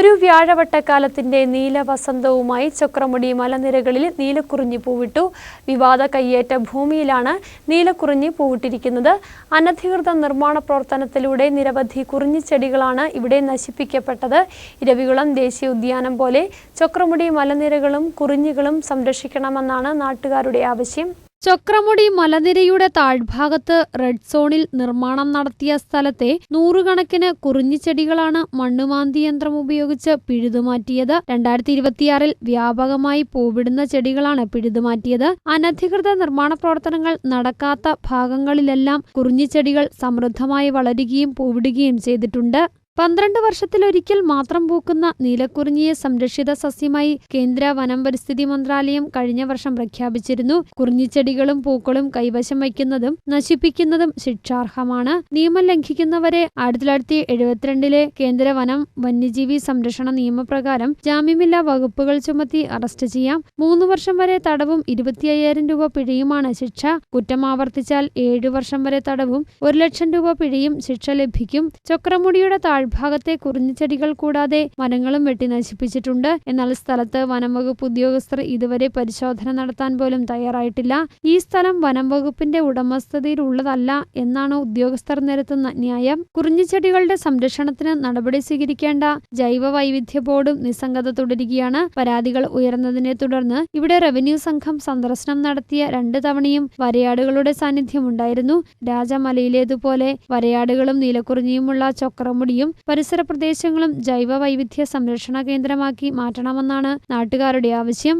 ഒരു വ്യാഴവട്ടക്കാലത്തിന്റെ നീലവസന്തവുമായി ചക്രമുടി മലനിരകളിൽ നീലക്കുറിഞ്ഞി പൂവിട്ടു. വിവാദ കയ്യേറ്റ ഭൂമിയിലാണ് നീലക്കുറിഞ്ഞി പൂവിട്ടിരിക്കുന്നത്. അനധികൃത നിർമ്മാണ പ്രവർത്തനത്തിലൂടെ നിരവധി കുറിഞ്ഞിച്ചെടികളാണ് ഇവിടെ നശിപ്പിക്കപ്പെട്ടത്. ഇരവികുളം ദേശീയ ഉദ്യാനം പോലെ ചക്രമുടി മലനിരകളും കുറിഞ്ഞികളും സംരക്ഷിക്കണമെന്നാണ് നാട്ടുകാരുടെ ആവശ്യം. ചക്രമുടി മലനിരയുടെ താഴ്ഭാഗത്ത് റെഡ് സോണിൽ നിർമ്മാണം നടത്തിയ സ്ഥലത്തെ നൂറുകണക്കിന് കുറിഞ്ഞിച്ചെടികളാണ് മണ്ണുമാന്തി യന്ത്രം ഉപയോഗിച്ച് പിഴുതുമാറ്റിയത്. രണ്ടായിരത്തി ഇരുപത്തിയാറിൽ വ്യാപകമായി പൂവിടുന്ന ചെടികളാണ് പിഴുതുമാറ്റിയത്. അനധികൃത നിർമ്മാണ പ്രവർത്തനങ്ങൾ നടക്കാത്ത ഭാഗങ്ങളിലെല്ലാം കുറിഞ്ഞിച്ചെടികൾ സമൃദ്ധമായി വളരുകയും പൂവിടുകയും ചെയ്തിട്ടുണ്ട്. പന്ത്രണ്ട് വർഷത്തിലൊരിക്കൽ മാത്രം പൂക്കുന്ന നീലക്കുറിഞ്ഞിയെ സംരക്ഷിത സസ്യമായി കേന്ദ്ര വനം പരിസ്ഥിതി മന്ത്രാലയം കഴിഞ്ഞ വർഷം പ്രഖ്യാപിച്ചിരുന്നു. കുറിഞ്ഞിച്ചെടികളും പൂക്കളും കൈവശം വയ്ക്കുന്നതും നശിപ്പിക്കുന്നതും ശിക്ഷാർഹമാണ്. നിയമം ലംഘിക്കുന്നവരെ ആയിരത്തി തൊള്ളായിരത്തി എഴുപത്തിരണ്ടിലെ കേന്ദ്ര വനം വന്യജീവി സംരക്ഷണ നിയമപ്രകാരം ജാമ്യമില്ലാ വകുപ്പുകൾ ചുമത്തി അറസ്റ്റ് ചെയ്യാം. മൂന്ന് വർഷം വരെ തടവും ഇരുപത്തി അയ്യായിരം രൂപ പിഴയുമാണ് ശിക്ഷ. കുറ്റം ആവർത്തിച്ചാൽ ഏഴു വർഷം വരെ തടവും ഒരു ലക്ഷം രൂപ പിഴയും ശിക്ഷ ലഭിക്കും. ചക്രമുടിയുടെ താഴ്ഭാഗത്തെ കുറിഞ്ഞിച്ചെടികൾ കൂടാതെ വനങ്ങളും വെട്ടി നശിപ്പിച്ചിട്ടുണ്ട്. എന്നാൽ സ്ഥലത്ത് വനം വകുപ്പ് ഉദ്യോഗസ്ഥർ ഇതുവരെ പരിശോധന നടത്താൻ പോലും തയ്യാറായിട്ടില്ല. ഈ സ്ഥലം വനം വകുപ്പിന്റെ ഉടമസ്ഥതയിലുള്ളതല്ല എന്നാണ് ഉദ്യോഗസ്ഥർ നിരത്തുന്ന ന്യായം. കുറിഞ്ഞിച്ചെടികളുടെ സംരക്ഷണത്തിന് നടപടി സ്വീകരിക്കേണ്ട ജൈവ വൈവിധ്യ ബോർഡും നിസ്സംഗത തുടരുകയാണ്. പരാതികൾ ഉയർന്നതിനെ തുടർന്ന് ഇവിടെ റവന്യൂ സംഘം സന്ദർശനം നടത്തിയ രണ്ട് തവണയും വരയാടുകളുടെ സാന്നിധ്യമുണ്ടായിരുന്നു രാജമലയിലേതുപോലെ വരയാടുകളും നീലക്കുറിഞ്ഞിയുമുള്ള ചക്രമുടിയും പരിസര പ്രദേശങ്ങളും ജൈവ വൈവിധ്യ സംരക്ഷണ കേന്ദ്രമാക്കി മാറ്റണമെന്നാണ് നാട്ടുകാരുടെ ആവശ്യം.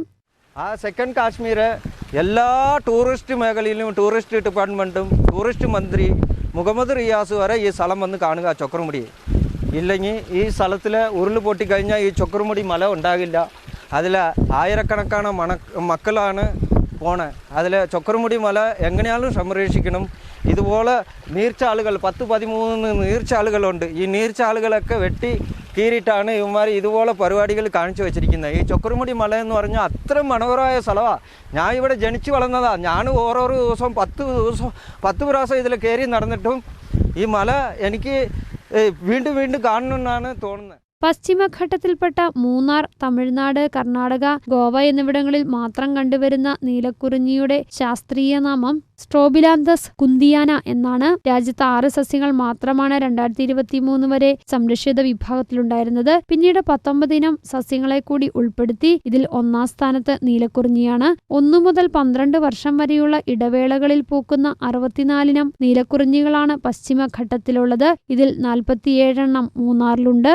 ആ സെക്കൻഡ് കാശ്മീർ എല്ലാ ടൂറിസ്റ്റ് മേഖലയിലും ടൂറിസ്റ്റ് ഡിപ്പാർട്ട്മെന്റും ടൂറിസ്റ്റ് മന്ത്രി മുഹമ്മദ് റിയാസ് വരെ ഈ സ്ഥലം വന്ന് കാണുക ചക്രമുടി. ഇല്ലെങ്കിൽ ഈ സ്ഥലത്തിൽ ഉരുൾ പൊട്ടിക്കഴിഞ്ഞാൽ ഈ ചക്രമുടി മല ഉണ്ടാകില്ല. അതിൽ ആയിരക്കണക്കാണ് മണ മക്കളാണ് പോണേ. അതിൽ ചക്രമുടി മല എങ്ങനെയാലും സംരക്ഷിക്കണം. ഇതുപോലെ നീർച്ചാളുകൾ പത്ത് പതിമൂന്ന് നീർച്ചാളുകളുണ്ട്. ഈ നീർച്ചാളുകളൊക്കെ വെട്ടി കീറിയിട്ടാണ് ഇവന്മാർ ഇതുപോലെ പരിപാടികൾ കാണിച്ചു വെച്ചിരിക്കുന്നത്. ഈ ചൊക്കറുമുടി മല എന്ന് പറഞ്ഞാൽ അത്ര മനോഹരമായ സ്ഥലമാണ് ഞാൻ ഇവിടെ ജനിച്ചു വളർന്നതാണ് ഞാൻ ഓരോരോ ദിവസം പത്ത് ദിവസം പത്ത് പ്രാവശ്യം ഇതിൽ കയറി നടന്നിട്ടും ഈ മല എനിക്ക് വീണ്ടും വീണ്ടും കാണണമെന്നാണ് തോന്നുന്നത്. പശ്ചിമഘട്ടത്തിൽപ്പെട്ട മൂന്നാർ തമിഴ്നാട് കർണാടക ഗോവ എന്നിവിടങ്ങളിൽ മാത്രം കണ്ടുവരുന്ന നീലക്കുറിഞ്ഞിയുടെ ശാസ്ത്രീയ നാമം സ്ട്രോബിലാന്തസ് കുന്തിയാന എന്നാണ്. രാജ്യത്ത് ആറ് സസ്യങ്ങൾ മാത്രമാണ് രണ്ടായിരത്തി ഇരുപത്തി മൂന്ന് വരെ സംരക്ഷിത വിഭാഗത്തിലുണ്ടായിരുന്നത്. പിന്നീട് പത്തൊമ്പതിനം സസ്യങ്ങളെ കൂടി ഉൾപ്പെടുത്തി ഇതിൽ ഒന്നാം സ്ഥാനത്ത് നീലക്കുറിഞ്ഞിയാണ്. ഒന്നു മുതൽ പന്ത്രണ്ട് വർഷം വരെയുള്ള ഇടവേളകളിൽ പൂക്കുന്ന അറുപത്തിനാലിനം നീലക്കുറിഞ്ഞികളാണ് പശ്ചിമഘട്ടത്തിലുള്ളത്. ഇതിൽ നാൽപ്പത്തിയേഴെണ്ണം മൂന്നാറിലുണ്ട്.